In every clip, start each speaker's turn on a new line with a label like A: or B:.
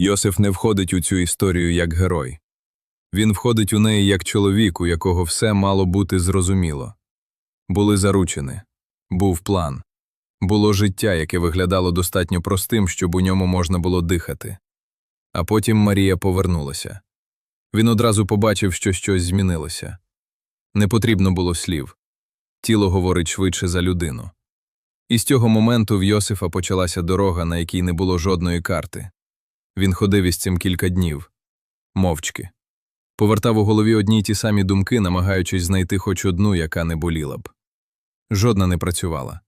A: Йосиф не входить у цю історію як герой. Він входить у неї як чоловік, у якого все мало бути зрозуміло. Були заручені, був план, було життя, яке виглядало достатньо простим, щоб у ньому можна було дихати. А потім Марія повернулася. Він одразу побачив, що щось змінилося. Не потрібно було слів. Тіло говорить швидше за людину. І з цього моменту в Йосифа почалася дорога, на якій не було жодної карти. Він ходив із цим кілька днів. Мовчки. Повертав у голові одні й ті самі думки, намагаючись знайти хоч одну, яка не боліла б. Жодна не працювала.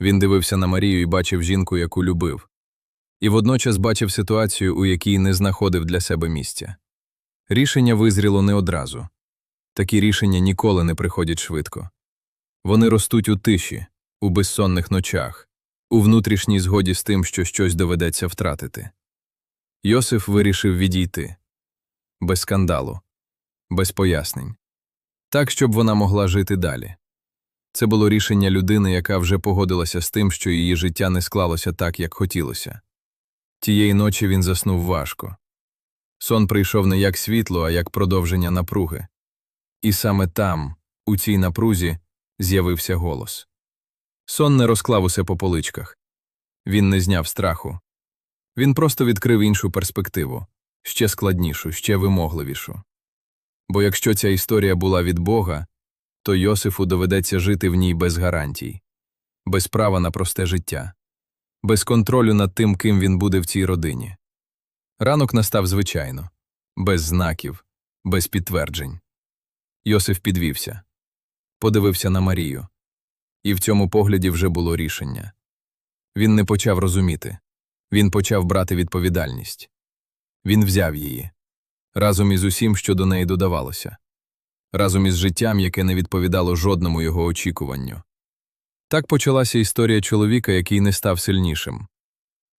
A: Він дивився на Марію і бачив жінку, яку любив. І водночас бачив ситуацію, у якій не знаходив для себе місця. Рішення визріло не одразу. Такі рішення ніколи не приходять швидко. Вони ростуть у тиші, у безсонних ночах, у внутрішній згоді з тим, що щось доведеться втратити. Йосиф вирішив відійти. Без скандалу, без пояснень. Так, щоб вона могла жити далі. Це було рішення людини, яка вже погодилася з тим, що її життя не склалося так, як хотілося. Тієї ночі він заснув важко. Сон прийшов не як світло, а як продовження напруги. І саме там, у цій напрузі, з'явився голос. Сон не розклав усе по поличках. Він не зняв страху. Він просто відкрив іншу перспективу, ще складнішу, ще вимогливішу. Бо якщо ця історія була від Бога, то Йосифу доведеться жити в ній без гарантій, без права на просте життя, без контролю над тим, ким він буде в цій родині. Ранок настав звичайно, без знаків, без підтверджень. Йосиф підвівся, подивився на Марію. І в цьому погляді вже було рішення. Він не почав розуміти. Він почав брати відповідальність. Він взяв її разом із усім, що до неї додавалося, разом із життям, яке не відповідало жодному його очікуванню. Так почалася історія чоловіка, який не став сильнішим,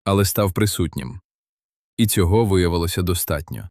A: але став присутнім. І цього виявилося достатньо.